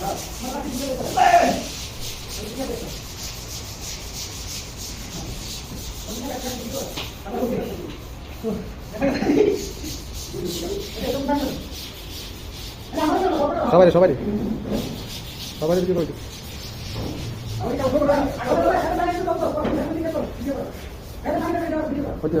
সবাই সবাই সবাই দিকে কই হচ্ছে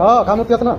아, 가면 뛰었구나.